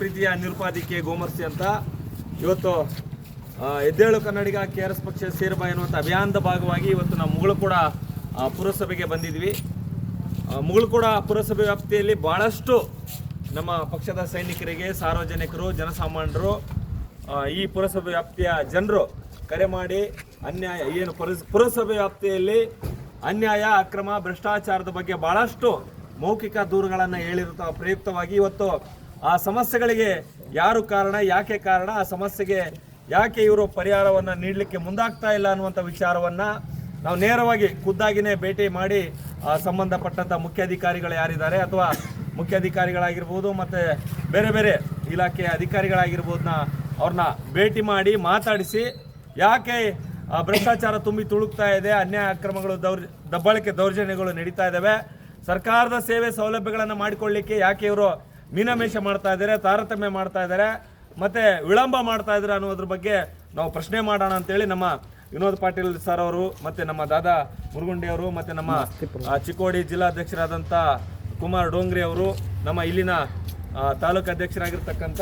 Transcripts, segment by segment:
ಪ್ರೀತಿಯ ನಿರುಪಾದಿಕೆ ಗೋಮರ್ಸಿ ಅಂತ ಇವತ್ತು ಎದ್ದೇಳು ಕನ್ನಡಿಗ ಕೆ ಆರ್ ಎಸ್ ಪಕ್ಷ ಸೇರ್ಬಾ ಎನ್ನುವಂಥ ಅಭಿಯಾನದ ಭಾಗವಾಗಿ ಇವತ್ತು ನಾವು ಮುಗಳು ಕೂಡ ಪುರಸಭೆಗೆ ಬಂದಿದ್ವಿ. ಮುಗಳು ಕೂಡ ಪುರಸಭೆ ವ್ಯಾಪ್ತಿಯಲ್ಲಿ ಭಾಳಷ್ಟು ನಮ್ಮ ಪಕ್ಷದ ಸೈನಿಕರಿಗೆ, ಸಾರ್ವಜನಿಕರು, ಜನಸಾಮಾನ್ಯರು ಈ ಪುರಸಭೆ ವ್ಯಾಪ್ತಿಯ ಜನರು ಕರೆ ಮಾಡಿ ಅನ್ಯಾಯ, ಏನು ಪುರಸ್ ಪುರಸಭೆ ವ್ಯಾಪ್ತಿಯಲ್ಲಿ ಅನ್ಯಾಯ, ಅಕ್ರಮ, ಭ್ರಷ್ಟಾಚಾರದ ಬಗ್ಗೆ ಭಾಳಷ್ಟು ಮೌಖಿಕ ದೂರುಗಳನ್ನು ಹೇಳಿರುತ್ತ ಪ್ರಯುಕ್ತವಾಗಿ ಇವತ್ತು ಆ ಸಮಸ್ಯೆಗಳಿಗೆ ಯಾರು ಕಾರಣ, ಯಾಕೆ ಕಾರಣ, ಆ ಸಮಸ್ಯೆಗೆ ಯಾಕೆ ಇವರು ಪರಿಹಾರವನ್ನು ನೀಡಲಿಕ್ಕೆ ಮುಂದಾಗ್ತಾ ಇಲ್ಲ ಅನ್ನುವಂಥ ವಿಚಾರವನ್ನು ನಾವು ನೇರವಾಗಿ ಖುದ್ದಾಗಿನೇ ಭೇಟಿ ಮಾಡಿ ಸಂಬಂಧಪಟ್ಟಂಥ ಮುಖ್ಯಾಧಿಕಾರಿಗಳು ಯಾರಿದ್ದಾರೆ ಅಥವಾ ಮುಖ್ಯಾಧಿಕಾರಿಗಳಾಗಿರ್ಬೋದು ಮತ್ತು ಬೇರೆ ಬೇರೆ ಇಲಾಖೆಯ ಅಧಿಕಾರಿಗಳಾಗಿರ್ಬೋದನ್ನ ಅವ್ರನ್ನ ಭೇಟಿ ಮಾಡಿ ಮಾತಾಡಿಸಿ ಯಾಕೆ ಭ್ರಷ್ಟಾಚಾರ ತುಂಬಿ ತುಳುಕ್ತಾ ಇದೆ, ಅನ್ಯಾಯ ಅಕ್ರಮಗಳು ದೌರ್, ದಬ್ಬಾಳಿಕೆ ದೌರ್ಜನ್ಯಗಳು ನಡೀತಾ ಇದ್ದಾವೆ ಸರ್ಕಾರದ ಸೇವೆ ಸೌಲಭ್ಯಗಳನ್ನು ಮಾಡಿಕೊಳ್ಳಿಕ್ಕೆ ಯಾಕೆ ಇವರು ಮೀನಮೇಷ ಮಾಡ್ತಾ ಇದ್ದಾರೆ ತಾರತಮ್ಯ ಮಾಡ್ತಾ ಇದ್ದಾರೆ ಮತ್ತೆ ವಿಳಂಬ ಮಾಡ್ತಾ ಇದ್ದಾರೆ ಅನ್ನೋದ್ರ ಬಗ್ಗೆ ನಾವು ಪ್ರಶ್ನೆ ಮಾಡೋಣ ಅಂತೇಳಿ ನಮ್ಮ ವಿನೋದ್ ಪಾಟೀಲ್ ಸರ್ ಅವರು ಮತ್ತೆ ನಮ್ಮ ದಾದಾ ಮುರುಗುಂಡಿ ಅವರು ಮತ್ತೆ ನಮ್ಮ ಚಿಕ್ಕೋಡಿ ಜಿಲ್ಲಾಧ್ಯಕ್ಷರಾದಂಥ ಕುಮಾರ್ ಡೋಂಗ್ರಿ ಅವರು ನಮ್ಮ ಇಲ್ಲಿನ ತಾಲೂಕು ಅಧ್ಯಕ್ಷರಾಗಿರ್ತಕ್ಕಂಥ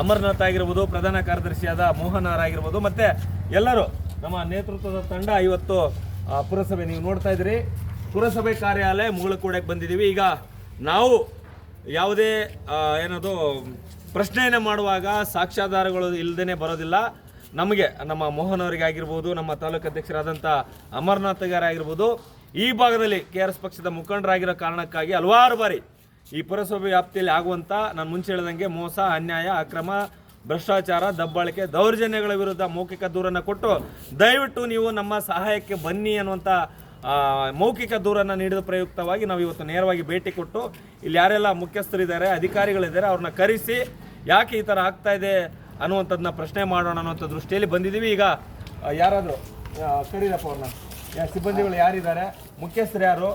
ಅಮರ್ನಾಥ್ ಆಗಿರ್ಬೋದು. ಪ್ರಧಾನ ಕಾರ್ಯದರ್ಶಿಯಾದ ಮೋಹನ್ ಅವರ್ ಆಗಿರ್ಬೋದು ಮತ್ತೆ ಎಲ್ಲರೂ ನಮ್ಮ ನೇತೃತ್ವದ ತಂಡ ಇವತ್ತು ಪುರಸಭೆ ನೀವು ನೋಡ್ತಾ ಇದ್ದೀರಿ. ಪುರಸಭೆ ಕಾರ್ಯಾಲಯ ಮುಗಳಕೋಡಕ್ಕೆ ಬಂದಿದ್ದೀವಿ. ಈಗ ನಾವು ಯಾವುದೇ ಏನದು, ಪ್ರಶ್ನೆಯನ್ನು ಮಾಡುವಾಗ ಸಾಕ್ಷ್ಯಾಧಾರಗಳು ಇಲ್ಲದೇ ಬರೋದಿಲ್ಲ. ನಮಗೆ, ನಮ್ಮ ಮೋಹನ್ ಅವರಿಗೆ ಆಗಿರ್ಬೋದು ನಮ್ಮ ತಾಲೂಕು ಅಧ್ಯಕ್ಷರಾದಂಥ ಅಮರನಾಥ್ ಗಾರ ಆಗಿರ್ಬೋದು ಈ ಭಾಗದಲ್ಲಿ ಕೆ ಆರ್ ಎಸ್ ಪಕ್ಷದ ಮುಖಂಡರಾಗಿರೋ ಕಾರಣಕ್ಕಾಗಿ ಹಲವಾರು ಬಾರಿ ಈ ಪುರಸಭೆ ವ್ಯಾಪ್ತಿಯಲ್ಲಿ ಆಗುವಂಥ, ನಾನು ಮುಂಚೆ ಹೇಳಿದಂಗೆ ಮೋಸ, ಅನ್ಯಾಯ, ಅಕ್ರಮ, ಭ್ರಷ್ಟಾಚಾರ, ದಬ್ಬಾಳಿಕೆ, ದೌರ್ಜನ್ಯಗಳ ವಿರುದ್ಧ ಮೌಖಿಕ ದೂರನ್ನು ಕೊಟ್ಟು ದಯವಿಟ್ಟು ನೀವು ನಮ್ಮ ಸಹಾಯಕ್ಕೆ ಬನ್ನಿ ಅನ್ನುವಂಥ ಮೌಖಿಕ ದೂರನ್ನು ನೀಡಿದ ಪ್ರಯುಕ್ತವಾಗಿ ನಾವು ಇವತ್ತು ನೇರವಾಗಿ ಭೇಟಿ ಕೊಟ್ಟು ಇಲ್ಲಿ ಯಾರೆಲ್ಲ ಮುಖ್ಯಸ್ಥರಿದ್ದಾರೆ, ಅಧಿಕಾರಿಗಳಿದ್ದಾರೆ, ಅವ್ರನ್ನ ಕರೆಸಿ ಯಾಕೆ ಈ ಥರ ಆಗ್ತಾ ಇದೆ ಅನ್ನುವಂಥದ್ದನ್ನ ಪ್ರಶ್ನೆ ಮಾಡೋಣ ಅನ್ನುವಂಥ ದೃಷ್ಟಿಯಲ್ಲಿ ಬಂದಿದ್ದೀವಿ. ಈಗ ಯಾರಾದರೂ ಕರೀರಪ್ಪ ಅವ್ರನ್ನ ಸಿಬ್ಬಂದಿಗಳು ಯಾರಿದ್ದಾರೆ, ಮುಖ್ಯಸ್ಥರು ಯಾರು,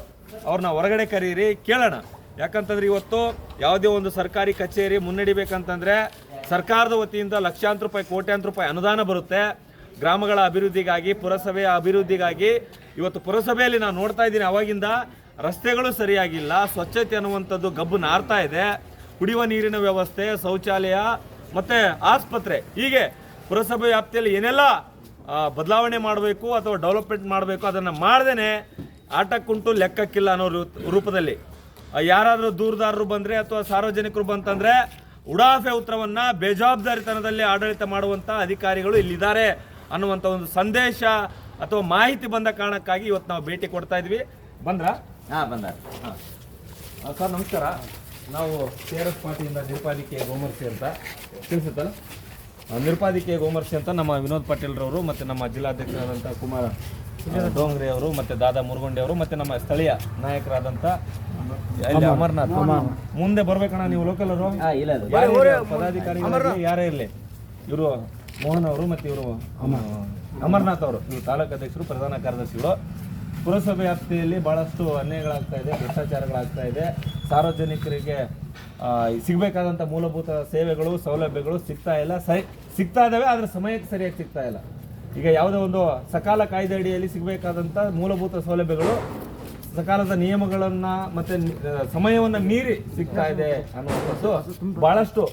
ಅವ್ರನ್ನ ಹೊರಗಡೆ ಕರೀರಿ, ಕೇಳೋಣ. ಯಾಕಂತಂದ್ರೆ ಇವತ್ತು ಯಾವುದೇ ಒಂದು ಸರ್ಕಾರಿ ಕಚೇರಿ ಮುನ್ನಡಿಬೇಕಂತಂದ್ರೆ ಸರ್ಕಾರದ ವತಿಯಿಂದ ಲಕ್ಷಾಂತರ ರೂಪಾಯಿ, ಕೋಟ್ಯಾಂತರ ರೂಪಾಯಿ ಅನುದಾನ ಬರುತ್ತೆ. ಗ್ರಾಮಗಳ ಅಭಿವೃದ್ಧಿಗಾಗಿ, ಪುರಸಭೆಯ ಅಭಿವೃದ್ಧಿಗಾಗಿ ಇವತ್ತು ಪುರಸಭೆಯಲ್ಲಿ ನಾನು ನೋಡ್ತಾ ಇದ್ದೀನಿ, ಅವಾಗಿಂದ ರಸ್ತೆಗಳು ಸರಿಯಾಗಿಲ್ಲ, ಸ್ವಚ್ಛತೆ ಅನ್ನುವಂಥದ್ದು ಗಬ್ಬು ನಾರ್ತಾ ಇದೆ. ಕುಡಿಯುವ ನೀರಿನ ವ್ಯವಸ್ಥೆ, ಶೌಚಾಲಯ, ಮತ್ತು ಆಸ್ಪತ್ರೆ. ಹೀಗೆ ಪುರಸಭೆ ವ್ಯಾಪ್ತಿಯಲ್ಲಿ ಏನೆಲ್ಲ ಬದಲಾವಣೆ ಮಾಡಬೇಕು ಅಥವಾ ಡೆವಲಪ್ಮೆಂಟ್ ಮಾಡಬೇಕು ಅದನ್ನು ಮಾಡ್ದೇನೆ ಆಟಕ್ಕುಂಟು ಲೆಕ್ಕಕ್ಕಿಲ್ಲ ಅನ್ನೋ ರೂಪದಲ್ಲಿ. ಯಾರಾದರೂ ದೂರದಾರರು ಬಂದರೆ ಅಥವಾ ಸಾರ್ವಜನಿಕರು ಬಂತಂದರೆ ಉಡಾಫೆ ಉತ್ತರವನ್ನು ಬೇಜವಾಬ್ದಾರಿತನದಲ್ಲಿ ಆಡಳಿತ ಮಾಡುವಂಥ ಅಧಿಕಾರಿಗಳು ಇಲ್ಲಿದ್ದಾರೆ ಅನ್ನುವಂಥ ಒಂದು ಸಂದೇಶ ಅಥವಾ ಮಾಹಿತಿ ಬಂದ ಕಾರಣಕ್ಕಾಗಿ ಇವತ್ತು ನಾವು ಭೇಟಿ ಕೊಡ್ತಾ ಇದ್ವಿ. ಬಂದ್ರಾ? ಹಾಂ ಬಂದ ಹಾಂ. ಸರ್ ನಮಸ್ಕಾರ. ನಾವು ಕೆ ಆರ್ ಎಸ್ ಪಾರ್ಟಿಯಿಂದ ನಿರುಪಾದಿಕೆ ಗೋಮರ್ಸಿ ಅಂತ. ತಿಳಿಸುತ್ತಲ್ಲ ನಿರುಪಾದಿಕೆ ಗೋಮರ್ಸಿ ಅಂತ ನಮ್ಮ ವಿನೋದ್ ಪಾಟೀಲ್ರವರು ಮತ್ತು ನಮ್ಮ ಜಿಲ್ಲಾಧ್ಯಕ್ಷರಾದಂಥ ಕುಮಾರ ಡೋಂಗ್ರೆ ಅವರು ಮತ್ತು ದಾದಾ ಮುರುಗೊಂಡೆ ಅವರು ಮತ್ತು ನಮ್ಮ ಸ್ಥಳೀಯ ನಾಯಕರಾದಂಥ ಇಲ್ಲಿ ಅಮರ್ನಾಥ್. ಮುಂದೆ ಬರ್ಬೇಕಣ್ಣ ನೀವು ಲೋಕಲ್ ಅವರು? ಪದಾಧಿಕಾರಿ ಇಲ್ಲ ಅದು ಯಾರೇ ಇರ್ಲಿ, ಪದಾಧಿಕಾರಿಗಳು ಯಾರೇ ಇರಲಿ. ಇವರು ಮೋಹನ್ ಅವರು ಮತ್ತು ಇವರು ಅಮರ್ನಾಥ್ ಅವರು, ನೀವು ತಾಲೂಕು ಅಧ್ಯಕ್ಷರು, ಪ್ರಧಾನ ಕಾರ್ಯದರ್ಶಿಗಳು. ಪುರಸಭೆ ವ್ಯಾಪ್ತಿಯಲ್ಲಿ ಬಹಳಷ್ಟು ಅನ್ಯಾಯಗಳಾಗ್ತಾ ಇದೆ, ಭ್ರಷ್ಟಾಚಾರಗಳಾಗ್ತಾ ಇದೆ. ಸಾರ್ವಜನಿಕರಿಗೆ ಸಿಗಬೇಕಾದಂಥ ಮೂಲಭೂತ ಸೇವೆಗಳು, ಸೌಲಭ್ಯಗಳು ಸಿಗ್ತಾ ಇಲ್ಲ. ಸರಿ ಸಿಗ್ತಾ ಇದ್ದಾವೆ ಆದರೆ ಸಮಯಕ್ಕೆ ಸರಿಯಾಗಿ ಸಿಗ್ತಾ ಇಲ್ಲ. ಈಗ ಯಾವುದೇ ಒಂದು ಸಕಾಲ ಕಾಯ್ದೆ ಅಡಿಯಲ್ಲಿ ಸಿಗಬೇಕಾದಂಥ ಮೂಲಭೂತ ಸೌಲಭ್ಯಗಳು, ಸಕಾಲದ ನಿಯಮಗಳನ್ನ ಮತ್ತೆ ಸಮಯವನ್ನು ಸಮಯವನ್ನ ಮೀರಿ ಸಿಗ್ತಾ ಇದೆ ಅನ್ನುವಂಥದ್ದು ಬಹಳಷ್ಟು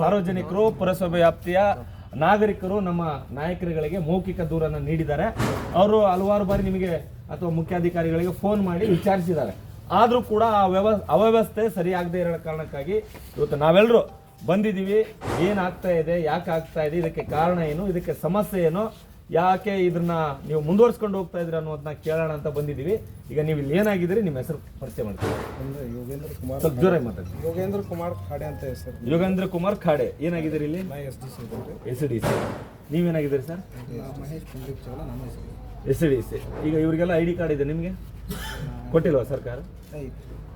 ಸಾರ್ವಜನಿಕರು, ಪುರಸಭೆ ವ್ಯಾಪ್ತಿಯ ನಾಗರಿಕರು ನಮ್ಮ ನಾಯಕರುಗಳಿಗೆ ಮೌಖಿಕ ದೂರನ್ನು ನೀಡಿದ್ದಾರೆ. ಅವರು ಹಲವಾರು ಬಾರಿ ನಿಮಗೆ ಅಥವಾ ಮುಖ್ಯಾಧಿಕಾರಿಗಳಿಗೆ ಫೋನ್ ಮಾಡಿ ವಿಚಾರಿಸಿದ್ದಾರೆ. ಆದರೂ ಕೂಡ ಆ ವ್ಯವ ಅವ್ಯವಸ್ಥೆ ಸರಿಯಾಗದೇ ಇರೋ ಕಾರಣಕ್ಕಾಗಿ ಇವತ್ತು ನಾವೆಲ್ಲರೂ ಬಂದಿದ್ದೀವಿ. ಏನಾಗ್ತಾ ಇದೆ ಯಾಕೆ ಆಗ್ತಾ ಇದೆ, ಇದಕ್ಕೆ ಕಾರಣ ಏನು, ಇದಕ್ಕೆ ಸಮಸ್ಯೆ ಏನು ಯಾಕೆ ಇದನ್ನ ನೀವು ಮುಂದುವರ್ಸ್ಕೊಂಡು ಹೋಗ್ತಾ ಇದ್ರಿ ಅನ್ನೋದನ್ನ ಕೇಳೋಣ ಅಂತ ಬಂದಿದ್ದೀವಿ. ಈಗ ನೀವು ಇಲ್ಲಿ ಏನಾಗಿದ್ರಿ ನಿಮ್ಮ ಹೆಸರು ಪರಿಚಯ ಮಾಡ್ತೀವಿ. ಅಂದ್ರೆ ಯೋಗೇಂದ್ರ ಕುಮಾರ್ ಸ್ವಲ್ಪ ಜೋರಾಗಿ ಮಾತಾಡಿ ಯೋಗೇಂದ್ರ ಕುಮಾರ್ ಖಾಡೆ ಅಂತ ಹೆಸರು. ಯೋಗೇಂದ್ರ ಕುಮಾರ್ ಖಾಡೆ. ಏನಾಗಿದ್ದೀರಿ ಇಲ್ಲಿ? ನಾ S D C S D C. ನೀವೇನಾಗಿದ್ದೀರಿ sir? Mahesh Pundik Chaula ನಮ್ಮ ಹೆಸರು. S D C. ಈಗ ಇವರಿಗೆಲ್ಲ ಐ ಡಿ ಕಾರ್ಡ್ ಇದೆ ನಿಮಗೆ? ಕೊಟ್ಟಿಲ್ವಾ ಸರ್ಕಾರ?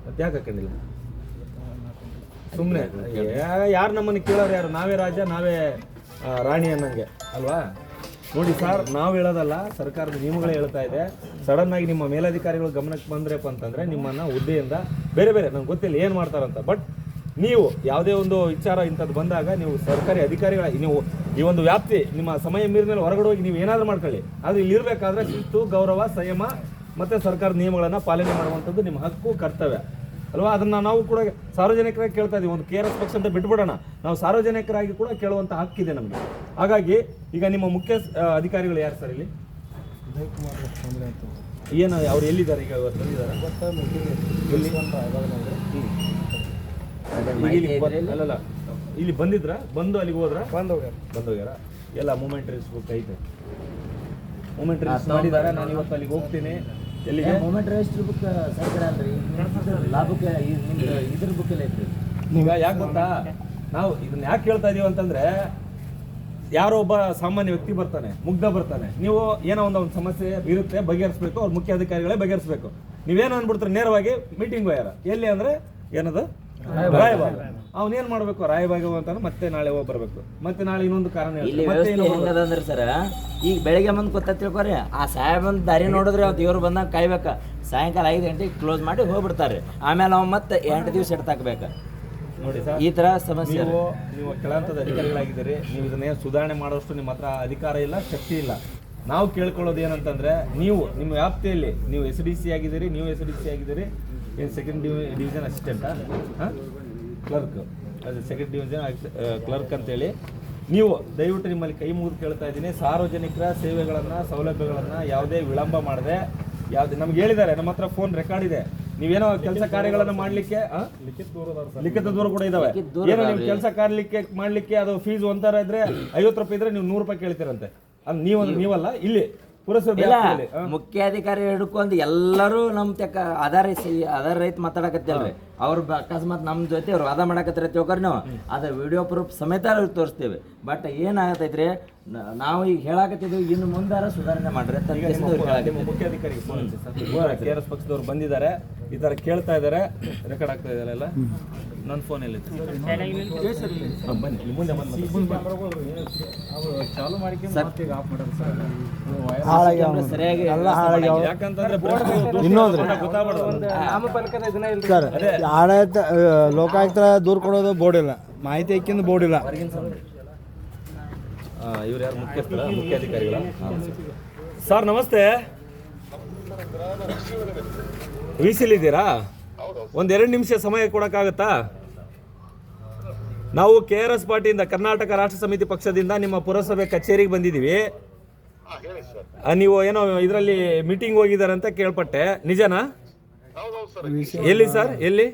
ಮತ್ತೆ ಯಾಕೆ ಹಾಕೊಂಡಿಲ್ಲ? ಸುಮ್ಮನೆ ಯಾರು ನಮ್ಮನ್ನು ಕೇಳೋರು ಯಾರು? ನಾವೇ ರಾಜ ನಾವೇ ರಾಣಿ ಅನ್ನಂಗೆ. ಅಲ್ವಾ? ನೋಡಿ ಸರ್, ನಾವು ಹೇಳೋದಲ್ಲ, ಸರ್ಕಾರದ ನಿಯಮಗಳೇ ಹೇಳ್ತಾ ಇದೆ. ಸಡನ್ ಆಗಿ ನಿಮ್ಮ ಮೇಲಧಿಕಾರಿಗಳು ಗಮನಕ್ಕೆ ಬಂದ್ರಪ್ಪ ಅಂತಂದ್ರೆ ನಿಮ್ಮನ್ನ ಹುದ್ದೆಯಿಂದ ಬೇರೆ ಬೇರೆ, ನಂಗೆ ಗೊತ್ತಿಲ್ಲ ಏನು ಮಾಡ್ತಾರಂತ. ಬಟ್ ನೀವು ಯಾವುದೇ ಒಂದು ವಿಚಾರ ಇಂಥದ್ದು ಬಂದಾಗ ನೀವು ಸರ್ಕಾರಿ ಅಧಿಕಾರಿಗಳ, ನೀವು ಈ ಒಂದು ವ್ಯಾಪ್ತಿ, ನಿಮ್ಮ ಸಮಯ ಮೀರಿನಲ್ಲಿ ಹೊರಗಡೆ ಹೋಗಿ ನೀವು ಏನಾದರೂ ಮಾಡ್ಕೊಳ್ಳಿ. ಆದರೆ ಇಲ್ಲಿ ಇರಬೇಕಾದ್ರೆ ಶಿಸ್ತು, ಗೌರವ, ಸಂಯಮ ಮತ್ತು ಸರ್ಕಾರದ ನಿಯಮಗಳನ್ನು ಪಾಲನೆ ಮಾಡುವಂಥದ್ದು ನಿಮ್ಮ ಹಕ್ಕು, ಕರ್ತವ್ಯ. ಅಲ್ವಾ? ಅದನ್ನ ನಾವು ಕೂಡ ಸಾರ್ವಜನಿಕರಾಗಿ ಕೇಳ್ತಾ ಇದೀವಿ. ಒಂದು ಕೆ ಆರ್ ಎಸ್ ಪಕ್ಷ ಅಂತ ಬಿಟ್ಬಿಡೋಣ. ನಾವು ಸಾರ್ವಜನಿಕರಾಗಿ ಕೂಡ ಕೇಳುವಂತ ಹಕ್ಕಿದೆ ನಮಗೆ. ಹಾಗಾಗಿ ಈಗ ನಿಮ್ಮ ಮುಖ್ಯ ಅಧಿಕಾರಿಗಳು ಯಾರು ಸರ್ ಇಲ್ಲಿ? ಏನ ಕುಮಾರ್ ತೊಂದರೆ ಅಂತ ಏನು ಅವ್ರು ಎಲ್ಲಿದ್ದಾರೆ ಈಗ ಅಲ್ಲಲ್ಲ ಇಲ್ಲಿ ಬಂದಿದ್ರ? ಬಂದು ಅಲ್ಲಿಗೆ ಹೋದ್ರ? ಬಂದು ಹೋಗ್ಯಾರ ಎಲ್ಲ ಮೂಮೆಂಟ್ ಬುಕ್ ಐತೆ. ಮೂಮೆಂಟ್ ಮಾಡಿದ್ದಾರೆ ನಾನು ಇವತ್ತು ಅಲ್ಲಿಗೆ ಹೋಗ್ತೀನಿ. ಎಲ್ಲಿಗೆ? ಮೂಮೆಂಟ್ ರಿಜಿಸ್ಟರ್ ಬುಕ್ ಸರ್ಕಾರ ಅಲ್ರಿ. ಲಾ ಬುಕ್ ನಿಮ್ದು ಇದ್ರ ಬುಕ್ ಎಲ್ಲ ಐತ್ರಿ ಈಗ ಯಾಕೆ ಗೊತ್ತಾ? ನಾವು ಇದನ್ನ ಯಾಕೆ ಕೇಳ್ತಾ ಇದೀವಿ ಅಂತಂದ್ರೆ ಯಾರೋ ಒಬ್ಬ ಸಾಮಾನ್ಯ ವ್ಯಕ್ತಿ ಬರ್ತಾನೆ ಮುಗ್ಧ ಬರ್ತಾನೆ. ನೀವು ಏನೋ ಒಂದು ಒಂದು ಸಮಸ್ಯೆ ಇರುತ್ತೆ ಬಗೆಹರಿಸ್ಬೇಕು ಅವ್ರ ಮುಖ್ಯ ಅಧಿಕಾರಿಗಳೇ ಬಗೆಹರಿಸ್ಬೇಕು. ನೀವೇನು ಅಂದ್ಬಿಡ್ತಾರೆ ನೇರವಾಗಿ ಮೀಟಿಂಗ್ ಹೋಗ್ಯಾರ. ಎಲ್ಲಿ ಅಂದ್ರೆ ಏನದು? ರಾಯಬಾಗ. ಅವನೇನ್ ಏನ್ ಮಾಡ್ಬೇಕು? ರಾಯಭಾಗ ಅಂತ ಮತ್ತೆ ನಾಳೆ ಹೋಗಿ ಬರ್ಬೇಕು. ಮತ್ತೆ ನಾಳೆ ಇನ್ನೊಂದು ಕಾರಣ. ಇಲ್ಲಿ ವ್ಯವಸ್ಥೆ ಇನ್ನೊಬ್ರು ಹೆಂಗದ ಅಂದ್ರೆ ಸರ್ ಈಗ ಬೆಳಗ್ಗೆ ಬಂದು ಕೂತ ತಿಳ್ಕೊರಿ? ಆ ಸಾಹೇಬ್ ಬಂದ್ ದಾರಿ ನೋಡಿದ್ರೆ ಅವ್ರು ದೇವ್ರು ಬಂದಾಗ ಕಾಯ್ಬೇಕ. ಸಾಯಂಕಾಲ ಐದು ಗಂಟೆಗೆ ಕ್ಲೋಸ್ ಮಾಡಿ ಹೋಗ್ಬಿಡ್ತಾರೆ. ಆಮೇಲೆ ಅವ್ ಮತ್ತೆ ಎಂಟು ದಿವಸ ಎಡ್ತಾಕ್ಬೇಕು ನೋಡಿ ಸರ್ ಈ ತರ ಸಮಸ್ಯೆ. ನೀವು ನೀವು ಅಧಿಕಾರಿಗಳಾಗಿದ್ದೀರಿ. ನೀವು ಇದನ್ನೇ ಸುಧಾರಣೆ ಮಾಡೋಷ್ಟು ನಿಮ್ಮ ಹತ್ರ ಅಧಿಕಾರ ಇಲ್ಲ ಶಕ್ತಿ ಇಲ್ಲ. ನಾವು ಕೇಳ್ಕೊಳ್ಳೋದು ಏನಂತಂದ್ರೆ ನೀವು ನಿಮ್ಮ ವ್ಯಾಪ್ತಿಯಲ್ಲಿ ನೀವು ಎಸ್ ಡಿ ಸಿ ಆಗಿದ್ದೀರಿ ನೀವು ಎಸ್ ಡಿ ಸಿ ಆಗಿದ್ದೀರಿ ಏನು ಸೆಕೆಂಡ್ ಡಿವಿಷನ್ ಅಸಿಸ್ಟೆಂಟಾ ಕ್ಲರ್ಕ್ ಅದು ಸೆಕೆಂಡ್ ಡಿವಿಷನ್ ಕ್ಲರ್ಕ್ ಅಂತೇಳಿ. ನೀವು ದಯವಿಟ್ಟು ನಿಮ್ಮಲ್ಲಿ ಕೈ ಮುಗಿದು ಕೇಳ್ತಾ ಇದ್ದೀನಿ. ಸಾರ್ವಜನಿಕರ ಸೇವೆಗಳನ್ನು ಸೌಲಭ್ಯಗಳನ್ನು ಯಾವುದೇ ವಿಳಂಬ ಮಾಡದೆ ಯಾವುದೇ ನಮ್ಗೆ ಹೇಳಿದ್ದಾರೆ ನಮ್ಮ ಹತ್ರ ಫೋನ್ ರೆಕಾರ್ಡ್ ಇದೆ. ನೀವೇನೋ ಕೆಲಸ ಕಾರ್ಯಗಳನ್ನು ಮಾಡಲಿಕ್ಕೆ ಲಿಖಿತ ದೂರ ಲಿಖಿತ ದೂರ ಕೂಡ ಇದಾವೆ. ಏನೋ ನೀವು ಕೆಲಸ ಕಾರ್ಯಕ್ಕೆ ಮಾಡ್ಲಿಕ್ಕೆ ಅದು ಫೀಸ್ ಒಂಥರ ಇದ್ರೆ ಐವತ್ತು ರೂಪಾಯಿ ಇದ್ರೆ ನೀವು ನೂರು ರೂಪಾಯಿ ಕೇಳ್ತೀರಂತೆ. ನೀವು ನೀವಲ್ಲ? ಇಲ್ಲಿ ಪುರಸಭೆ ಇಲ್ಲ ವ್ಯಾಪ್ತಿಯಲ್ಲಿ. ಮುಖ್ಯಾಧಿಕಾರಿ ಹಿಡ್ಕೊಂಡು ಎಲ್ಲರೂ ನಮ್ಮ ತೆಕ್ಕ ಆಧಾರ ಆಧಾರ ರೈತ ಮಾತಾಡಕತ್ತಿಲ್ರಿ. ಅವ್ರು ಬ- ಅಕಸ್ಮಾತ್ ನಮ್ಮ ಜೊತೆ ಅವ್ರು ವಾದ ಮಾಡಕತ್ತಿರ ತಿಳ್ಕೊರಿ ನಾವು. ಅದ ವಿಡಿಯೋ ಪ್ರೂಫ್ ಸಮೇತ ತೋರಿಸ್ತೇವೆ ತೋರಿಸ್ತೀವಿ. ಬಟ್ ಏನಾಗತೈತ್ರಿ ನ- ನಾವು ಈಗ ಹೇಳಾಕತ್ತಿದ್ವಿ ಇನ್ನು ಮುಂದಾರ ಸುಧಾರಣೆ ಮಾಡ್ರಿ ಅಂತ ನಿಮ್ಮ ಅವ್ರು ಮುಖ್ಯ ಅಧಿಕಾರಿಗೆ ಫೋನ್ ಹಚ್ಚಿ ಕೆ ಆರ್ ಎಸ್ ಪಕ್ಷದವ್ರು ಬಂದಿದ್ದಾರೆ. ಈ ಥರ ಕೇಳ್ತಾ ಇದ್ದಾರೆ. ರೆಕಾರ್ಡ್ ಆಗ್ತಾ ಇದ್ದಾರೆ ಎಲ್ಲ. ನನ್ನ ಫೋನ್ ಎಲ್ಲಿ ಬನ್ನಿ. ಇಲ್ಲಿ. ಮುಂದೆ ಬಂದು ಚಾಲು ಮಾಡಿಕೆ ಮತ್ತೆ ಆಫ್ ಮಾಡೋದು ಸರ್. ಸರಿಯಾಗಿ ಯಾಕಂತಂದ್ರೆ ಇನ್ನೊಂದ್ರಿ. ಗೊತ್ತಾಗ್ಬಾರ್ದು ಆಡಳಿತ ಲೋಕಾಯುಕ್ತ ದೂರ ಕೊಡೋದು ಬೋರ್ಡ್ ಇಲ್ಲ. ಮಾಹಿತಿ ಹಾಕಿಂದು ಬೋರ್ಡ್ ಇಲ್ಲ. ಇವ್ರು ಯಾರು ಮುಖ್ಯಸ್ಥರ ಮುಖ್ಯ ಅಧಿಕಾರಿಗಳ? ಸರ್ ನಮಸ್ತೆ. ಇದ್ದೀರಾ ಒಂದ್ ಎರಡು ನಿಮಿಷ ಸಮಯ ಕೊಡಕ್ಕಾಗತ್ತಾ? ನಾವು ಕೆ ಆರ್ ಎಸ್ ಪಾರ್ಟಿಯಿಂದ ಕರ್ನಾಟಕ ರಾಷ್ಟ್ರ ಸಮಿತಿ ಪಕ್ಷದಿಂದ ನಿಮ್ಮ ಪುರಸಭೆ ಕಚೇರಿಗೆ ಬಂದಿದ್ದೀವಿ. ಆ, ನೀವು ಏನೋ ಇದರಲ್ಲಿ ಮೀಟಿಂಗ್ ಹೋಗಿದ್ದಾರೆ ಅಂತ ಕೇಳ್ಪಟ್ಟೆ. ನಿಜನಾ? ಎಲ್ಲಿ ಸರ್? ಎಲ್ಲಿ?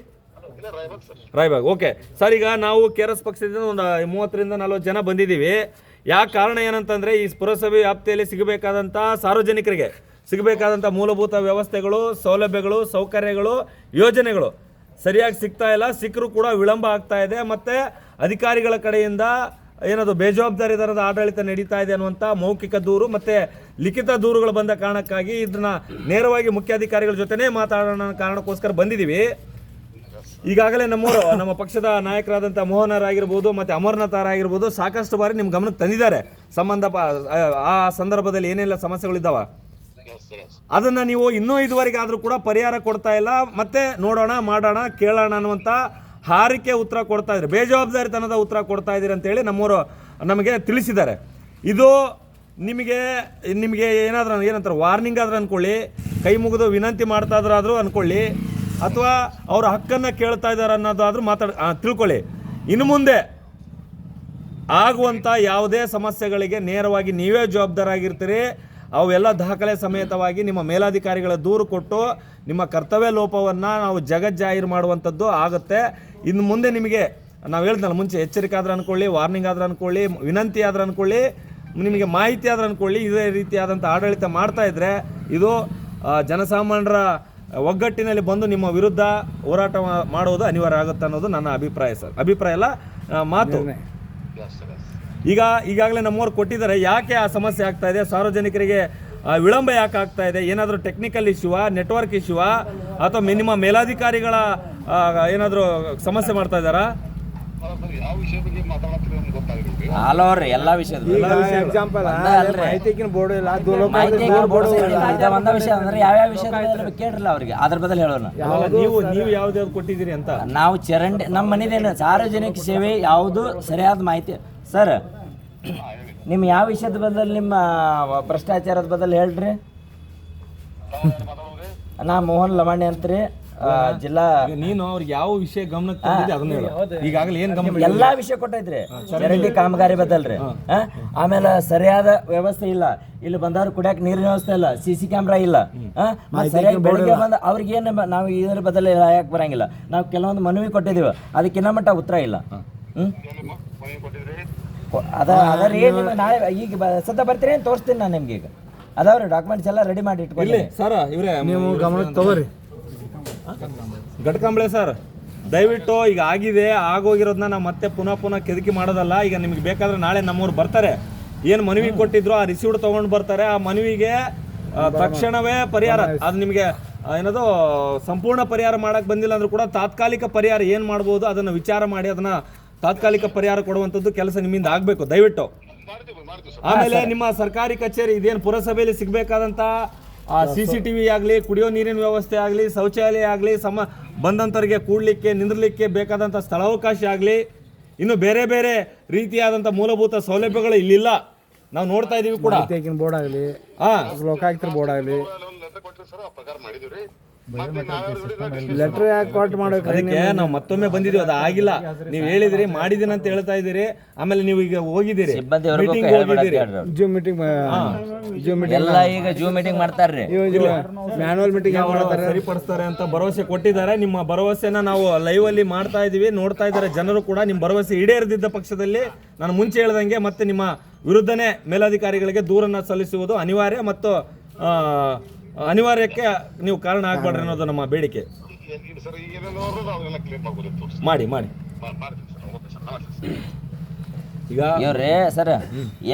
ರಾಯ್ಬಾಗ್ ಓಕೆ. ಸರ್ ಈಗ ನಾವು ಕೆ ಆರ್ ಎಸ್ ಪಕ್ಷದಿಂದ ಒಂದು ಮೂವತ್ತರಿಂದ ನಲ್ವತ್ತು ಜನ ಬಂದಿದ್ದೀವಿ. ಯಾಕೆ ಕಾರಣ ಏನಂತಂದ್ರೆ ಈ ಪುರಸಭೆ ವ್ಯಾಪ್ತಿಯಲ್ಲಿ ಸಿಗಬೇಕಾದಂಥ ಸಾರ್ವಜನಿಕರಿಗೆ ಸಿಗಬೇಕಾದಂಥ ಮೂಲಭೂತ ವ್ಯವಸ್ಥೆಗಳು ಸೌಲಭ್ಯಗಳು ಸೌಕರ್ಯಗಳು ಯೋಜನೆಗಳು ಸರಿಯಾಗಿ ಸಿಗ್ತಾ ಇಲ್ಲ. ಸಿಕ್ಕರೂ ಕೂಡ ವಿಳಂಬ ಆಗ್ತಾ ಇದೆ. ಮತ್ತೆ ಅಧಿಕಾರಿಗಳ ಕಡೆಯಿಂದ ಏನದು ಬೇಜವಾಬ್ದಾರಿತನದ ಆಡಳಿತ ನಡೀತಾ ಇದೆ ಅನ್ನುವಂಥ ಮೌಖಿಕ ದೂರು ಮತ್ತೆ ಲಿಖಿತ ದೂರುಗಳು ಬಂದ ಕಾರಣಕ್ಕಾಗಿ ಇದನ್ನ ನೇರವಾಗಿ ಮುಖ್ಯಾಧಿಕಾರಿಗಳ ಜೊತೆನೇ ಮಾತಾಡೋಣ ಕಾರಣಕ್ಕೋಸ್ಕರ ಬಂದಿದ್ದೀವಿ ಈಗಾಗಲೇ ನಮ್ಮವರು, ನಮ್ಮ ಪಕ್ಷದ ನಾಯಕರಾದಂಥ ಮೋಹನರಾಗಿರ್ಬೋದು ಮತ್ತೆ ಆಗಿರ್ಬೋದು ಸಾಕಷ್ಟು ಬಾರಿ ನಿಮ್ಮ ಗಮನಕ್ಕೆ ತಂದಿದ್ದಾರೆ. ಸಂಬಂಧ ಆ ಸಂದರ್ಭದಲ್ಲಿ ಏನೆಲ್ಲ ಸಮಸ್ಯೆಗಳಿದ್ದಾವೆ? ಅದನ್ನ ನೀವು ಇನ್ನೂ ಇದುವರೆಗೆ ಆದರೂ ಕೂಡ ಪರಿಹಾರ ಕೊಡ್ತಾ ಇಲ್ಲ. ಮತ್ತೆ ನೋಡೋಣ, ಮಾಡೋಣ, ಕೇಳೋಣ ಅನ್ನುವಂಥ ಹಾರಿಕೆ ಉತ್ತರ ಕೊಡ್ತಾ ಇದ್ದಾರೆ. ಬೇಜವಾಬ್ದಾರಿತನದ ಉತ್ತರ ಕೊಡ್ತಾ ಇದ್ದೀರಿ ಅಂತೇಳಿ ನಮ್ಮವರು ನಮಗೆ ತಿಳಿಸಿದ್ದಾರೆ. ಇದು ನಿಮಗೆ ನಿಮಗೆ ಏನಾದರೂ ಏನಂತಾರೆ ವಾರ್ನಿಂಗ್ ಆದರೂ ಅಂದ್ಕೊಳ್ಳಿ ಕೈ ಮುಗಿದು ವಿನಂತಿ ಮಾಡ್ತಾ ಇದ್ರಾದರೂ ಅಂದ್ಕೊಳ್ಳಿ ಅಥವಾ ಅವ್ರ ಹಕ್ಕನ್ನು ಕೇಳ್ತಾ ಇದ್ದಾರೆ ಅನ್ನೋದಾದರೂ ಮಾತಾಡ ತಿಳ್ಕೊಳ್ಳಿ. ಇನ್ನು ಮುಂದೆ ಆಗುವಂಥ ಯಾವುದೇ ಸಮಸ್ಯೆಗಳಿಗೆ ನೇರವಾಗಿ ನೀವೇ ಜವಾಬ್ದಾರಾಗಿರ್ತೀರಿ. ಅವೆಲ್ಲ ದಾಖಲೆ ಸಮೇತವಾಗಿ ನಿಮ್ಮ ಮೇಲಾಧಿಕಾರಿಗಳ ದೂರು ಕೊಟ್ಟು ನಿಮ್ಮ ಕರ್ತವ್ಯ ಲೋಪವನ್ನು ನಾವು ಜಗಜ್ಜಾಹೀರು ಮಾಡುವಂಥದ್ದು ಆಗುತ್ತೆ. ಇನ್ನು ಮುಂದೆ ನಿಮಗೆ ನಾವು ಹೇಳ್ದಲ್ಲ ಮುಂಚೆ ಎಚ್ಚರಿಕೆ ಆದ್ರೆ ಅಂದ್ಕೊಳ್ಳಿ ವಾರ್ನಿಂಗ್ ಆದ್ರೆ ಅಂದ್ಕೊಳ್ಳಿ ವಿನಂತಿ ಆದ್ರೆ ಅಂದ್ಕೊಳ್ಳಿ ನಿಮಗೆ ಮಾಹಿತಿ ಆದ್ರೆ ಅಂದ್ಕೊಳ್ಳಿ ಇದೇ ರೀತಿಯಾದಂಥ ಆಡಳಿತ ಮಾಡ್ತಾ ಇದ್ದರೆ ಇದು ಜನಸಾಮಾನ್ಯರ ಒಗ್ಗಟ್ಟಿನಲ್ಲಿ ಬಂದು ನಿಮ್ಮ ವಿರುದ್ಧ ಹೋರಾಟ ಮಾಡುವುದು ಅನಿವಾರ್ಯ ಆಗುತ್ತೆ ಅನ್ನೋದು ನನ್ನ ಅಭಿಪ್ರಾಯ ಸರ್. ಅಭಿಪ್ರಾಯ ಅಲ್ಲ ಮಾತು. ಈಗ ಈಗಾಗಲೇ ನಮ್ಮವ್ರು ಕೊಟ್ಟಿದ್ದಾರೆ. ಯಾಕೆ ಆ ಸಮಸ್ಯೆ ಆಗ್ತಾ ಇದೆ? ಸಾರ್ವಜನಿಕರಿಗೆ ವಿಳಂಬ ಯಾಕೆ ಆಗ್ತಾ ಇದೆ? ಏನಾದರೂ ಟೆಕ್ನಿಕಲ್ ಇಶ್ಯೂವಾ ನೆಟ್ವರ್ಕ್ ಇಶ್ಯೂವಾ ಅಥವಾ ಮಿನಿಮಮ್ ಮೇಲಾಧಿಕಾರಿಗಳ ಏನಾದರೂ ಸಮಸ್ಯೆ ಮಾಡ್ತಾ ಇದ್ದಾರಾ? ಆಲ್ ಓವರ್ ಎಲ್ಲಾ ವಿಷಯದ ಬೋರ್ಡ್ ಇಲ್ಲ ಒಂದ ವಿಷಯ ಅಂದ್ರೆ ಯಾವ್ಯಾವ ವಿಷಯ ಕೇಳ್ರಲ್ಲ ಅವ್ರಿಗೆ. ಅದ್ರ ಬದಲು ಹೇಳೋಣ. ನೀವು ನೀವು ಯಾವ್ದು ಕೊಟ್ಟಿದ್ದೀರಿ ಅಂತ? ನಾವು ಚರಂಡಿ ನಮ್ಮ ಮನೇದೇನು ಸಾರ್ವಜನಿಕ ಸೇವೆ ಯಾವುದು ಸರಿಯಾದ ಮಾಹಿತಿ ಸರ್ ನಿಮ್ಮ ಯಾವ ವಿಷಯದ ಬದಲು ನಿಮ್ಮ ಭ್ರಷ್ಟಾಚಾರದ ಬದಲು ಹೇಳ್ರಿ? ನಾ ಮೋಹನ್ ಲಮಾಣಿ ಅಂತ್ರಿ ಆ, ಜಿಲ್ಲಾ ನೀನು ಅವ್ರಿಗೆ ಯಾವ ವಿಷಯ ಗಮನಕ್ಕೆ ತಂದಿದೆ ಅದನ್ನ ಹೇಳು. ಈಗಾಗಲೇ ಏನ್ ಗಮನ ಎಲ್ಲಾ ವಿಷಯ ಕೊಟ್ಟೈತ್ರಿ. ಚರಂಡಿ ಕಾಮಗಾರಿ ಬದಲ್ರಿ. ಆ? ಆಮೇಲೆ ಸರಿಯಾದ ವ್ಯವಸ್ಥೆ ಇಲ್ಲ. ಇಲ್ಲಿ ಬಂದವ್ರು ಕುಡಿಯಕ್ ನೀರಿನ ವ್ಯವಸ್ಥೆ ಇಲ್ಲ ಸಿ ಸಿ ಕ್ಯಾಮ್ರಾ ಇಲ್ಲ. ಆ? ಮತ್ತ್ ಸರಿಯಾಗಿ ಬೆಳಿಗ್ಗೆ ಬಂದ ಅವ್ರಿಗೆ ಏನು ನಾವು ಇದ್ರ ಬದಲು ಯಾಕೆ ಬರಂಗಿಲ್ಲ. ನಾವು ಕೆಲವೊಂದು ಮನವಿ ಕೊಟ್ಟಿದೀವಿ ಅದಕ್ಕಿನ್ನ ಮಟ್ಟ ಉತ್ತರ ಇಲ್ಲ. ಹ್ಮ್. ಅದ ಅದ ರೀ ನಿಮ್ಗೆ ನಾಳೆ ಈಗ ಬ- ಸದ್ಯ ಬರ್ತೀರಿ ಅಂತ ತೋರಿಸ್ತೀನಿ ನಾನು ನಿಮ್ಗೆ ಈಗ. ಅದಾವ್ರಿ ಡಾಕ್ಯುಮೆಂಟ್ಸ್ ಎಲ್ಲ ರೆಡಿ ಮಾಡಿ ಇಟ್ಕೊಳ್ಳಿ ಸರ್ ಇವ್ರೆ ನೀವು ಗಮನಕ್ಕೆ ತಗೋರಿ. ಗಟ್ಕಂಬಳೆ ಸರ್ ದಯವಿಟ್ಟು ಈಗ ಆಗಿದೆ ಆಗೋಗಿರೋದನ್ನ ನಾವು ಮತ್ತೆ ಪುನಃ ಪುನಃ ಕೆದಕಿ ಮಾಡೋದಲ್ಲ ಈಗ ನಿಮ್ಗೆ ಬೇಕಾದ್ರೆ ನಾಳೆ ನಮ್ಮವ್ರು ಬರ್ತಾರೆ. ಏನು ಮನವಿ ಕೊಟ್ಟಿದ್ರು ಆ ರಿಸೀವ್ಡ್ ತೊಗೊಂಡು ಬರ್ತಾರೆ ಆ ಮನವಿಗೆ ಆ, ತಕ್ಷಣವೇ ಪರಿಹಾರ. ಅದು ನಿಮಗೆ ಏನದು ಸಂಪೂರ್ಣ ಪರಿಹಾರ ಮಾಡಕ್ ಬಂದಿಲ್ಲ ಅಂದ್ರೂ ಕೂಡ ತಾತ್ಕಾಲಿಕ ಪರಿಹಾರ ಏನು ಮಾಡ್ಬೋದು ಅದನ್ನು ವಿಚಾರ ಮಾಡಿ ಅದನ್ನ ತಾತ್ಕಾಲಿಕ ಪರಿಹಾರ ಕೊಡುವಂಥದ್ದು ಕೆಲಸ ನಿಮ್ಮಿಂದ ಆಗಬೇಕು ದಯವಿಟ್ಟು. ಆಮೇಲೆ ನಿಮ್ಮ ಸರ್ಕಾರಿ ಕಚೇರಿ ಇದೇನು ಪುರಸಭೆಯಲ್ಲಿ ಸಿಗಬೇಕಾದಂಥ ಸಿ ಸಿ ಟಿ ವಿ ಆಗಲಿ ಕುಡಿಯೋ ನೀರಿನ ವ್ಯವಸ್ಥೆ ಆಗಲಿ ಶೌಚಾಲಯ ಆಗಲಿ ಸಮ ಬಂದಂಥವ್ರಿಗೆ ಕೂಡಲಿಕ್ಕೆ ನಿಂದ್ರಲಿಕ್ಕೆ ಬೇಕಾದಂಥ ಸ್ಥಳಾವಕಾಶ ಆಗಲಿ ಇನ್ನು ಬೇರೆ ಬೇರೆ ರೀತಿಯಾದಂಥ ಮೂಲಭೂತ ಸೌಲಭ್ಯಗಳು ಇಲ್ಲಿಲ್ಲ. ನಾವು ನೋಡ್ತಾ ಇದೀವಿ ಕೂಡ. ಬೋರ್ಡ್ ಆಗಲಿ ಹಾಂ. ಲೋಕಾಯುಕ್ತರ ಬೋರ್ಡ್ ಆಗಲಿ. ಲೆಟ್ರ್ ಯಾಕೆ ಕೊಟ್ಟು ಮಾಡೋಕೆ ಅದಕ್ಕೆ ನಾವು ಮತ್ತೊಮ್ಮೆ ಬಂದಿದೀವಿ ಅದು ಆಗಿಲ್ಲ. ನೀವು ಹೇಳಿದಿರಿ ಮಾಡಿದೀನಿ ಅಂತ ಹೇಳ್ತಾ ಇದ್ದೀರಿ. ಆಮೇಲೆ ನೀವು ಈಗ ಹೋಗಿದ್ದೀರಿ. ಮೀಟಿಂಗ್ ಹೋಗಿದ್ದೀರಿ. ಜೂಮ್ ಮೀಟಿಂಗ್ ಜೂಮ್ ಮೀಟಿಂಗ್ ಎಲ್ಲ ಈಗ ಜೂ ಮೀಟಿಂಗ್ ಮಾಡ್ತಾರ್ರಿ. ಮ್ಯಾನುವಲ್ ಮೀಟಿಂಗ್ ಸರಿಪಡಿಸ್ತಾರೆ ಅಂತ ಭರವಸೆ ಕೊಟ್ಟಿದ್ದಾರೆ. ನಿಮ್ಮ ಭರವಸೆನ ನಾವು ಲೈವ್ ಅಲ್ಲಿ ಮಾಡ್ತಾ ಇದೀವಿ ನೋಡ್ತಾ ಇದ್ದಾರೆ ಜನರು ಕೂಡ. ನಿಮ್ಮ ಭರವಸೆ ಈಡೇರದಿದ್ದ ಪಕ್ಷದಲ್ಲಿ ನಾನು ಮುಂಚೆ ಹೇಳ್ದಂಗೆ ಮತ್ತೆ ನಿಮ್ಮ ವಿರುದ್ಧನೇ ಮೇಲಾಧಿಕಾರಿಗಳಿಗೆ ದೂರನ್ನ ಸಲ್ಲಿಸುವುದು ಅನಿವಾರ್ಯ ಮತ್ತು ಅನಿವಾರ್ಯಕ್ಕೆ ನೀವು ಕಾರಣ ಆಗ್ಬೇಡ್ರಿ ಅನ್ನೋದು ನಮ್ಮ ಬೇಡಿಕೆ. ಮಾಡಿ ಮಾಡಿ. ಇವ್ರಿ ಸರ್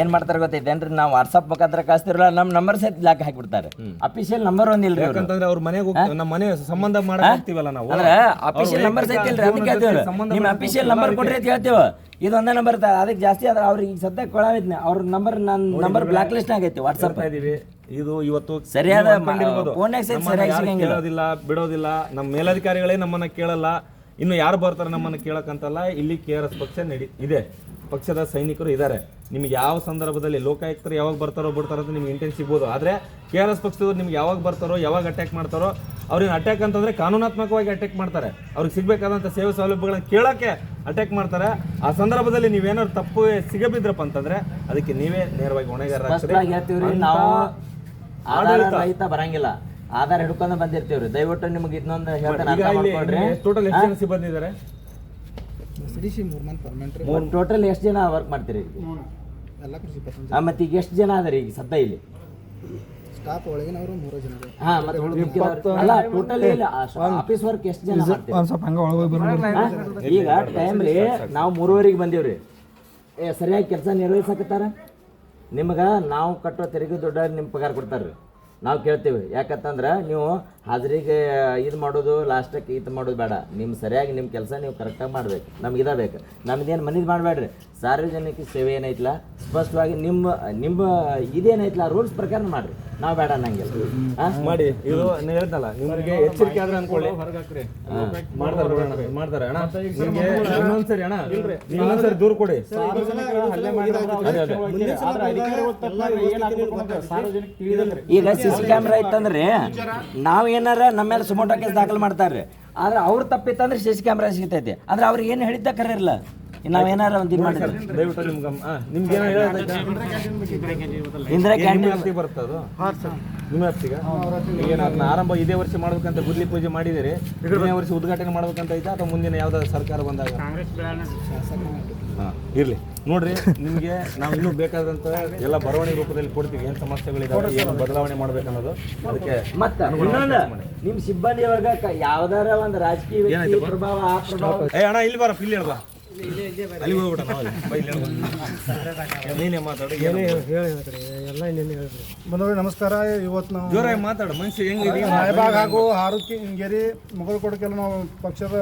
ಏನ್ ಮಾಡ್ತಾರ ಗೊತ್ತೈತೇನ್ರಿ? ನಾವು ವಾಟ್ಸಪ್ ಮುಖಾಂತರ ಕಳಿಸ್ತಿರಲ್ಲ ನಮ್ಮ ನಂಬರ್ ಸಹಿತ ಲಾಕ್ ಹಾಕಿಬಿಡ್ತಾರೆ. ಅಫಿಷಿಯಲ್ ನಂಬರ್ ಒಂದ್ ಇಲ್ರಿ ಯಾಕಂತಂದ್ರೆ ಅವ್ರ ಮನೆಗೆ ಹೋಗ್ತೀವಿ ನಮ್ಮ ಮನೆ ಸಂಬಂಧ ಮಾಡಕ್ ಹೋಗ್ತೀವಲ್ಲ ನಾವು. ಅಂದ್ರೆ ಅಫಿಷಿಯಲ್ ನಂಬರ್ ಸಹಿತ ಇಲ್ರಿ ಅದಕ್ಕೆ ಹೇಳ್ತೀವಿ ನಿಮ್ಮ ಅಫಿಷಿಯಲ್ ನಂಬರ್ ಕೊಡ್ರಿ ಅಂತ ಹೇಳ್ತೇವೆ. ಇದೊಂದೇ ನಂಬರ್ ಅದಕ್ಕೆ ಜಾಸ್ತಿ ಆದ್ರೆ ಅವ್ರಿಗೆ ಈಗ ಸದ್ಯಕ್ಕೆ ಕೊಳವಿದ್ನೆ. ಅವ್ರ ನಂಬರ್ ನನ್ನ ನಂಬರ್ ಬ್ಲಾಕ್ ಲಿಸ್ಟ್ ಆಗೈತಿ ವಾಟ್ಸಪ್ ಇದೀವಿ. ಇದು ಇವತ್ತು ಸರಿಯಾದ. ಕೇಳೋದಿಲ್ಲ ಬಿಡೋದಿಲ್ಲ. ನಮ್ಮ ಮೇಲಧಿಕಾರಿಗಳೇ ನಮ್ಮನ್ನ ಕೇಳಲ್ಲ. ಇನ್ನು ಯಾರು ಬರ್ತಾರೆ ನಮ್ಮನ್ನ ಕೇಳಕ್ಕಂತಲ್ಲ ಇಲ್ಲಿ ಕೆ ಆರ್ ಎಸ್ ಪಕ್ಷ ನಡಿ ಇದೆ. ಪಕ್ಷದ ಸೈನಿಕರು ಇದ್ದಾರೆ. ನಿಮ್ಗೆ ಯಾವ ಸಂದರ್ಭದಲ್ಲಿ ಲೋಕಾಯುಕ್ತರು ಯಾವಾಗ ಬರ್ತಾರೋ ಬಿಡ್ತಾರೋ ಅಂತ ನಿಮ್ಗೆ ಇಂಟೆನ್ಸ್ ಸಿಗ್ಬೋದು. ಆದರೆ ಕೆ ಆರ್ ಎಸ್ ಪಕ್ಷದವ್ರು ನಿಮ್ಗೆ ಯಾವಾಗ ಬರ್ತಾರೋ ಯಾವಾಗ ಅಟ್ಯಾಕ್ ಮಾಡ್ತಾರೋ ಅವ್ರಿಗೆ ಅಟ್ಯಾಕ್ ಅಂತಂದ್ರೆ ಕಾನೂನಾತ್ಮಕವಾಗಿ ಅಟ್ಯಾಕ್ ಮಾಡ್ತಾರೆ. ಅವ್ರಿಗೆ ಸಿಗಬೇಕಾದಂಥ ಸೇವೆ ಸೌಲಭ್ಯಗಳನ್ನ ಕೇಳೋಕ್ಕೆ ಅಟ್ಯಾಕ್ ಮಾಡ್ತಾರೆ. ಆ ಸಂದರ್ಭದಲ್ಲಿ ನೀವೇನಾದ್ರು ತಪ್ಪು ಸಿಗಬಿದ್ರಪ್ಪ ಅಂತಂದರೆ ಅದಕ್ಕೆ ನೀವೇ ನೇರವಾಗಿ ಹೊಣೆಗಾರ ಬರಂಗಿಲ್ಲ. ಆಧಾರ ಹಿಡ್ಕೊಂಡು ಬಂದಿರ್ತೀವ್ರಿ. ದಯವಿಟ್ಟು ನಿಮ್ಗೆ ಇನ್ನೊಂದು ಹೇಳ್ತಾರೆ ಟೋಟಲ್ ಇಲ್ಲಿ ಮಾಡ್ಕೊಡ್ರಿ ಟೋಟಲ್ ಮೂರು ಮಂದಿ ಪರ್ಮನೆಂಟ್ ಇದ್ದಾರೆ ಟೋಟಲ್ ಎಷ್ಟು ಜನ ವರ್ಕ್ ಮಾಡ್ತೀರಿ ಆ, ಮತ್ತೆ ಈಗ ಎಷ್ಟು ಜನ ಅದಾರಿ ಈಗ ಸದ್ದ ಇಲ್ಲಿ? ಸ್ಟಾಫ್ ಒಳಗಿನವರು ಮೂರು ಜನ ಹಾ ಮತ್ತೆ ಅಲ್ಲ ಟೋಟಲ್ ಇಲ್ಲ ಆಫೀಸ್ ವರ್ಕ್ ಎಷ್ಟು ಜನ ಮಾಡ್ತೀರಿ? ಒಂದು ಸ್ವಲ್ಪ ಹಂಗೆ ಒಳಗೆ ಬರೋಣ. ಈಗ ಟೈಮ್ ಟೈಮ್ಲಿ ನಾವು ಮೂರುವರೆಗೆ ಬಂದೀವ್ರಿ. ಏ ಸರಿಯಾಗಿ ಕೆಲಸ ನಿರ್ವಹಿಸಕತ್ತಾರ ನಿಮ್ಗೆ ನಾವು ಕಟ್ಟೋ ತೆರಿಗೆ ದೊಡ್ಡ ನಿಮ್ಮ ಪಗಾರ ಕೊಡ್ತಾರ್ರಿ. ನಾವು ಕೇಳ್ತೀವಿ. ಯಾಕಂತಂದ್ರೆ ನೀವು ಹಾಜರಿಗೆ ಇದು ಮಾಡೋದು ಲಾಸ್ಟಕ್ಕೆ ಇದು ಮಾಡೋದು ಬೇಡ. ನಿಮ್ಮ ಸರಿಯಾಗಿ ನಿಮ್ಮ ಕೆಲಸ ನೀವು ಕರೆಕ್ಟಾಗಿ ಮಾಡಬೇಕು. ನಮ್ಗೆ ಇದ ಬೇಕು. ನಮ್ದೇನು ಮನೇದು ಮಾಡಬೇಡ್ರಿ ಸಾರ್ವಜನಿಕ ಸೇವೆ ಏನೈತಲ್ಲ ಸ್ಪಷ್ಟವಾಗಿ ನಿಮ್ಮ ನಿಮ್ಮ ಇದೇನೈತಲ್ಲ ರೂಲ್ಸ್ ಪ್ರಕಾರ ಮಾಡ್ರಿ. ನಾವು ಬೇಡ ಅನ್ನಂಗಿಲ್ಲ? ಮಾಡಿ. ಇದು ನೀವು ಹೇಳ್ದಲ್ಲ ನಿಮಗೆ ಎಚ್ಚರಿಕೆ ಆದ್ರೆ ಅನ್ಕೊಳ್ಳಿ. ಮಾಡ್ತಾರೆ ಮಾಡ್ತಾರೆ. ಅಣ್ಣ ನಿಮ್ಗೆ ಇನ್ನೊಂದ್ಸರಿ ಅಣ್ಣ ನೀವು ಇನ್ನೊಂದ್ಸರಿ ದೂರ ಕೊಡಿ. ಈಗ ಸಿ ಸಿ ಕ್ಯಾಮ್ರಾ ಇತ್ತಂದ್ರೆ, ನಾವ್ ಏನಾರ ನಮ್ಮ ಮೇಲೆ ಸುಮೋಟೋ ಕೇಸ್ ದಾಖಲು ಮಾಡ್ತಾರ್ರಿ. ಆದ್ರೆ ಅವ್ರು ತಪ್ಪಿತ್ತಂದ್ರೆ ಸಿ ಸಿ ಕ್ಯಾಮ್ರಾ ಸಿಗ್ತೈತಿ. ಆದ್ರೆ ಅವ್ರು ಏನು ಹೇಳಿದ್ದ ಕರೆ ಇರಲ್ಲ ನಾವ್ ಏನಾರ ಒಂದು ಇದು ಮಾಡಿದ್ರೆ. ದಯವಿಟ್ಟು ನಿಮ್ಗೆ ನಿಮ್ಗೆ ಏನೋ? ಇಂದಿರಾ ಕ್ಯಾಂಟೀನ್. ಅದು? ನಿಮ್ಮ ವ್ಯಾಪ್ತಿಗೆ ಈಗ ಅದನ್ನ ಆರಂಭ ಇದೇ ವರ್ಷ ಮಾಡ್ಬೇಕಂತ ಗುದ್ಲಿ ಪೂಜೆ ಮಾಡಿದಿರಿ ಇದೇ ವರ್ಷ ಉದ್ಘಾಟನೆ ಮಾಡ್ಬೇಕಂತ ಐತಾ ಅಥವಾ ಮುಂದಿನ ಯಾವ್ದಾದ್ರು ಸರ್ಕಾರ ಬಂದಾಗ? ಹಾ, ಇರ್ಲಿ. ನೋಡ್ರಿ ನಿಮ್ಗೆ ನಾವು ಇನ್ನೂ ಬೇಕಾದಂತ ಎಲ್ಲ ಬರವಣಿಗೆ ರೂಪದಲ್ಲಿ ಕೊಡ್ತೀವಿ. ಏನ್ ಸಮಸ್ಯೆಗಳಿದಾವೆ ಏನು ಬದಲಾವಣೆ ಮಾಡ್ಬೇಕನ್ನೋದು. ಅದಕ್ಕೆ ಮತ್ತ ನಿಮ್ಮ ನಿಮ್ ಸಿಬ್ಬಂದಿ ವರ್ಗ ಯಾವ್ದಾರ ಒಂದು ರಾಜಕೀಯ ವ್ಯಕ್ತಿ ಪ್ರಭಾವ ಏ ಅಣ್ಣ ಇಲ್ಲಿ ಬರ ಇಲ್ಲಿ ಹೇಳ್ಬಾ. ಹೋಗ್ಬಿಟ್ಟ. ನೀನೇ ಮಾತಾಡು ಏನು ಎಲ್ಲ ನಮಸ್ಕಾರ. ಇವತ್ತು ನಾವು ಜೋರಾಗಿ ಮಾತಾಡು ಮನುಷ್ಯ ಹೆಂಗಿದೆ ರಾಯಬಾಗ್ ಹಾಗೂ ಹಾರುಕಿ ಹಿಂಗೇರಿ ಮುಗಲ್ಕೊಡಕ್ಕೆಲ್ಲ ನಾವು ಪಕ್ಷದ.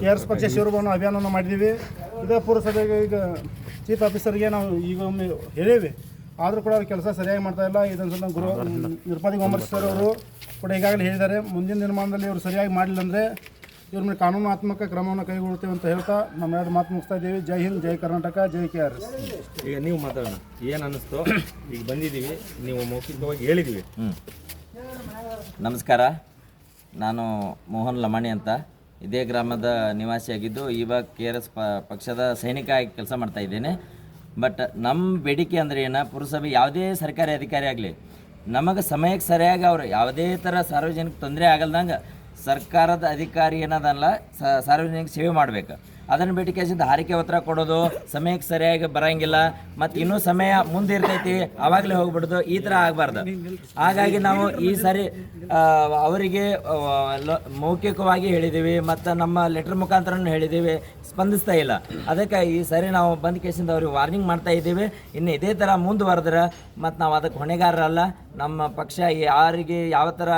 ಕೆ ಆರ್ ಎಸ್ ಪಕ್ಷ ಶಿವಭವನ ಅಭಿಯಾನವನ್ನು ಮಾಡಿದ್ದೀವಿ ಇದೇ ಪುರಸಭೆಗೆ ಈಗ ಚೀಫ್ ಆಫೀಸರ್ಗೆ ನಾವು ಈಗ ಒಮ್ಮೆ ಹೇಳೇವಿ. ಆದರೂ ಕೂಡ ಅವ್ರ ಕೆಲಸ ಸರಿಯಾಗಿ ಮಾಡ್ತಾ ಇಲ್ಲ. ಇದೊಂದು ಸ್ವಲ್ಪ ಗೃಹ ನಿರ್ಪಾದಿ ಗೋಮರ್ ಸರ್ ಅವರು ಕೂಡ ಈಗಾಗಲೇ ಹೇಳಿದ್ದಾರೆ. ಮುಂದಿನ ನಿರ್ಮಾಣದಲ್ಲಿ ಇವರು ಸರಿಯಾಗಿ ಮಾಡಲಿಲ್ಲ ಅಂದರೆ ಇವ್ರ ಮೇಲೆ ಕಾನೂನಾತ್ಮಕ ಕ್ರಮವನ್ನು ಕೈಗೊಳ್ತೇವೆ ಅಂತ ಹೇಳ್ತಾ ನಮ್ಮ ಎರಡು ಮಾತು ಮುಗಿಸ್ತಾ ಇದ್ದೀವಿ. ಜೈ ಹಿಂದ್ ಜೈ ಕರ್ನಾಟಕ ಜೈ ಕೆ ಆರ್ ಎಸ್. ಈಗ ನೀವು ಮಾತಾಡೋಣ. ಏನು ಅನ್ನಿಸ್ತು? ಈಗ ಬಂದಿದ್ದೀವಿ. ನೀವು ಮೌಖಿಕವಾಗಿ ಹೇಳಿದ್ದೀವಿ ನಮಸ್ಕಾರ. ನಾನು ಮೋಹನ್ ಲಮಾಣಿ ಅಂತ. ಇದೇ ಗ್ರಾಮದ ನಿವಾಸಿಯಾಗಿದ್ದು ಇವಾಗ ಕೆ ಆರ್ ಎಸ್ ಪಕ್ಷದ ಸೈನಿಕ ಆಗಿ ಕೆಲಸ ಮಾಡ್ತಾ ಇದ್ದೇನೆ. ಬಟ್ ನಮ್ಮ ಬೇಡಿಕೆ ಅಂದರೆ ಏನ? ಪುರಸಭೆ ಯಾವುದೇ ಸರ್ಕಾರಿ ಅಧಿಕಾರಿ ಆಗಲಿ ನಮಗೆ ಸಮಯಕ್ಕೆ ಸರಿಯಾಗಿ ಅವರು ಯಾವುದೇ ಥರ ಸಾರ್ವಜನಿಕ ತೊಂದರೆ ಆಗಲ್ದಂಗೆ ಸರ್ಕಾರದ ಅಧಿಕಾರಿ ಏನದಲ್ಲ ಸಾರ್ವಜನಿಕ ಸೇವೆ ಮಾಡಬೇಕು. ಅದನ್ನು ಬಿಟ್ಟು ಕೇಸಿಂದ ಹಾರಿಕೆ ಉತ್ತರ ಕೊಡೋದು ಸಮಯಕ್ಕೆ ಸರಿಯಾಗಿ ಬರಂಗಿಲ್ಲ. ಮತ್ತು ಇನ್ನೂ ಸಮಯ ಮುಂದೆ ಇರ್ತೈತಿ, ಅವಾಗಲೇ ಹೋಗ್ಬಿಡೋದು, ಈ ಥರ ಆಗಬಾರ್ದು. ಹಾಗಾಗಿ ನಾವು ಈ ಸಾರಿ ಅವರಿಗೆ ಮೌಖಿಕವಾಗಿ ಹೇಳಿದ್ದೀವಿ ಮತ್ತು ನಮ್ಮ ಲೆಟರ್ ಮುಖಾಂತರನೂ ಹೇಳಿದ್ದೀವಿ ಸ್ಪಂದಿಸ್ತಾ ಇಲ್ಲ. ಅದಕ್ಕೆ ಈ ಸಾರಿ ನಾವು ಬಂದ ಕೇಸಿಂದ ಅವ್ರಿಗೆ ವಾರ್ನಿಂಗ್ ಮಾಡ್ತಾ ಇದ್ದೀವಿ. ಇನ್ನು ಇದೇ ಥರ ಮುಂದುವರೆದ್ರೆ ಮತ್ತು ನಾವು ಅದಕ್ಕೆ ಹೊಣೆಗಾರರಲ್ಲ, ನಮ್ಮ ಪಕ್ಷ ಯಾರಿಗೆ ಯಾವ ಥರ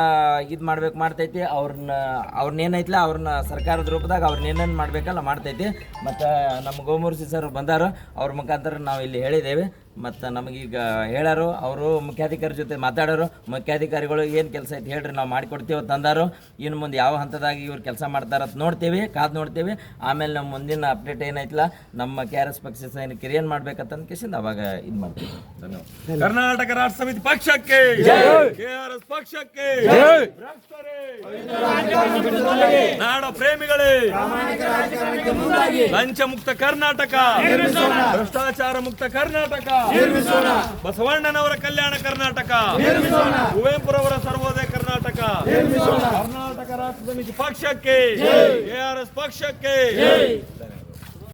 ಇದು ಮಾಡ್ಬೇಕು ಮಾಡ್ತೈತಿ, ಅವ್ರನ್ನ ಅವ್ರನ್ನ ಏನೈತಿಲ್ಲ ಅವ್ರನ್ನ ಸರ್ಕಾರದ ರೂಪದಾಗ ಅವ್ರನ್ನ ಏನೇನು ಮಾಡ್ಬೇಕಲ್ಲ ಮಾಡ್ತೈತಿ. ಮತ್ತು ನಮ್ಮ ಗೋಮೂರ್ಸಿ ಸರ್ ಬಂದಾರ. ಅವ್ರ ಮುಖಾಂತರ ನಾವು ಇಲ್ಲಿ ಹೇಳಿದ್ದೇವೆ. ಮತ್ತು ನಮಗೀಗ ಹೇಳಾರು, ಅವರು ಮುಖ್ಯಾಧಿಕಾರಿ ಜೊತೆ ಮಾತಾಡೋರು, ಮುಖ್ಯಾಧಿಕಾರಿಗಳು ಏನು ಕೆಲಸ ಐತೆ ಹೇಳ್ರಿ, ನಾವು ಮಾಡಿಕೊಡ್ತೀವಿ ತಂದಾರು ಇನ್ನು ಮುಂದೆ ಯಾವ ಹಂತದಾಗಿ ಇವ್ರು ಕೆಲಸ ಮಾಡ್ತಾರ ಅಂತ ನೋಡ್ತೀವಿ, ಕಾದು ನೋಡ್ತೀವಿ. ಆಮೇಲೆ ನಮ್ಮ ಮುಂದಿನ ಅಪ್ಡೇಟ್ ಏನೈತಲ್ಲ ನಮ್ಮ ಕೆ ಆರ್ ಎಸ್ ಪಕ್ಷ ಸೈನಿಕರು ಏನು ಮಾಡ್ಬೇಕಂತ ಅನ್ಕೇಸಿಂದ ಅವಾಗ ಇದು ಮಾಡ್ತೀವಿ. ಧನ್ಯವಾದ. ಕರ್ನಾಟಕ ರಾಷ್ಟ್ರ ಸಮಿತಿ ಪಕ್ಷಕ್ಕೆ ಕೆಆರ್ಎಸ್ ಪಕ್ಷಕ್ಕೆ, ಭ್ರಷ್ಟರೇ! ನಾಡ ಪ್ರೇಮಿಗಳೇ ಲಂಚ ಮುಕ್ತ ಕರ್ನಾಟಕ, ಭ್ರಷ್ಟಾಚಾರ ಮುಕ್ತ ಕರ್ನಾಟಕ ಬಸವಣ್ಣನವರ ಕಲ್ಯಾಣ ಕರ್ನಾಟಕ. ನಿರ್ಮಿಸೋಣ. ಕುವೆಂಪುರವರ ಸರ್ವೋದಯ ಕರ್ನಾಟಕ. ನಿರ್ಮಿಸೋಣ. ಕರ್ನಾಟಕ ರಾಷ್ಟ್ರ ಸಮಿತಿ ಪಕ್ಷಕ್ಕೆ ಎಸ್ ಪಕ್ಷಕ್ಕೆ.